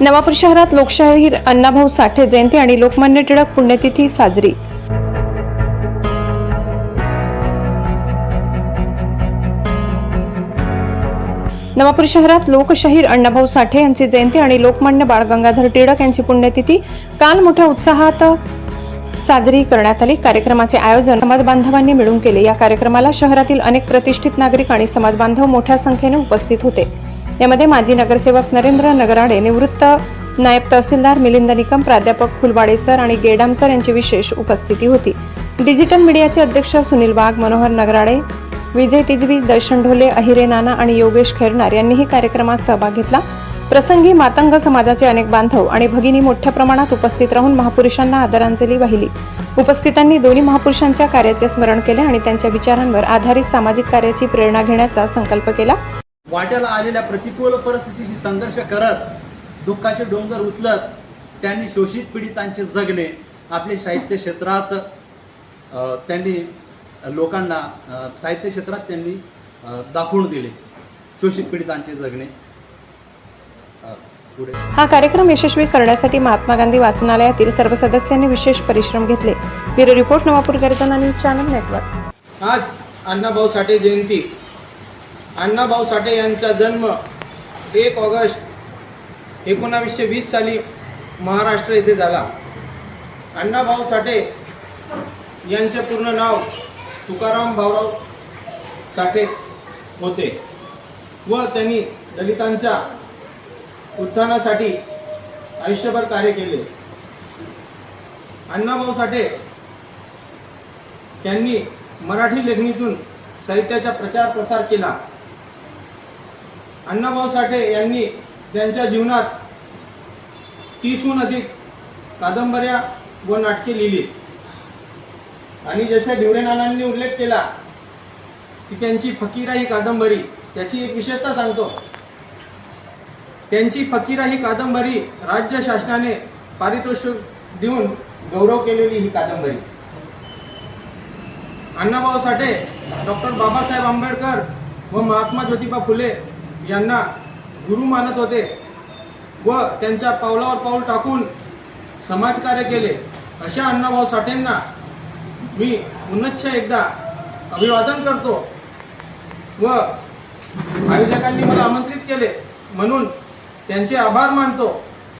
नवापूर शहरात लोकशाहीर अण्णाभाऊ साठे जयंती आणि लोकमान्य टिळक पुण्यतिथी साजरी. नवापूर शहरात लोकशाहीर अण्णाभाऊ साठे यांची जयंती आणि लोकमान्य बाळ गंगाधर टिळक यांची पुण्यतिथी काल मोठ्या उत्साहात साजरी करण्यात आली. कार्यक्रमाचे आयोजन समाज बांधवांनी मिळून केले. या कार्यक्रमाला शहरातील अनेक प्रतिष्ठित नागरिक आणि समाज बांधव मोठ्या संख्येने उपस्थित होते. यामध्ये माजी नगरसेवक नरेंद्र नगराडे निवृत्त नायब तहसीलदार मिलिंद निकम प्राध्यापक फुलवाडे सर आणि गेडाम सर यांची विशेष उपस्थिती होती. डिजिटल मीडियाचे अध्यक्ष सुनील वाघ मनोहर नगराडे विजय तिजवी दर्शन ढोले अहिरे नाना आणि योगेश खैरनार यांनीही कार्यक्रमात सहभाग घेतला. प्रसंगी मातंग समाजाचे अनेक बांधव आणि भगिनी मोठ्या प्रमाणात उपस्थित राहून महापुरुषांना आदरांजली वाहिली. उपस्थितांनी दोन्ही महापुरुषांच्या कार्याचे स्मरण केले आणि त्यांच्या विचारांवर आधारित सामाजिक कार्याची प्रेरणा घेण्याचा संकल्प केला. वाट्याला आलेल्या प्रतिकूल परिस्थितीशी संघर्ष करत दुःखाचे डोंगर उचलत त्यांनी शोषित पीडितांचे जगणे आपले साहित्य क्षेत्रात त्यांनी लोकांना साहित्य क्षेत्रात त्यांनी दाखवून दिले शोषित पीडितांचे जगणे. हा कार्यक्रम यशस्वी करण्यासाठी महात्मा गांधी वाचनालयातील सर्व सदस्यांनी विशेष परिश्रम घेतले. ब्युरो रिपोर्ट नवापूर गर्जना न्यूज चॅनल नेटवर्क. आज अण्णाभाऊ साठे जयंती. अण्णाभाऊ साठे यांचा जन्म एक ऑगस्ट एकोणावीसशे वीस साली महाराष्ट्र येथे झाला. अण्णाभाऊ साठे यांचे पूर्ण नाव तुकाराम भाऊराव साठे होते व त्यांनी दलितांच्या उत्थानासाठी आयुष्यभर कार्य केले. अण्णाभाऊ साठे त्यांनी मराठी लेखणीतून साहित्याचा प्रचार प्रसार केला. अण्णाभाऊ साठे यांनी त्यांच्या जीवनात तीसहून अधिक कादंबऱ्या व नाटके लिहिली. आणि जसे ढिवरे नानांनी उल्लेख केला की त्यांची फकीरा ही कादंबरी त्याची एक विशेषता सांगतो. त्यांची फकीरा ही कादंबरी राज्य शासनाने पारितोषिक देऊन गौरव केलेली ही कादंबरी. अण्णाभाऊ साठे डॉक्टर बाबासाहेब आंबेडकर व महात्मा ज्योतिबा फुले यांना गुरु मानत होते व त्यांच्या पावलावर पाऊल टाकून समाजकार्य केले. अशा अण्णाभाऊ साठेंना मी पुनश्च एकदा अभिवादन करतो व आयोजकांनी मला आमंत्रित केले म्हणून त्यांचे आभार मानतो.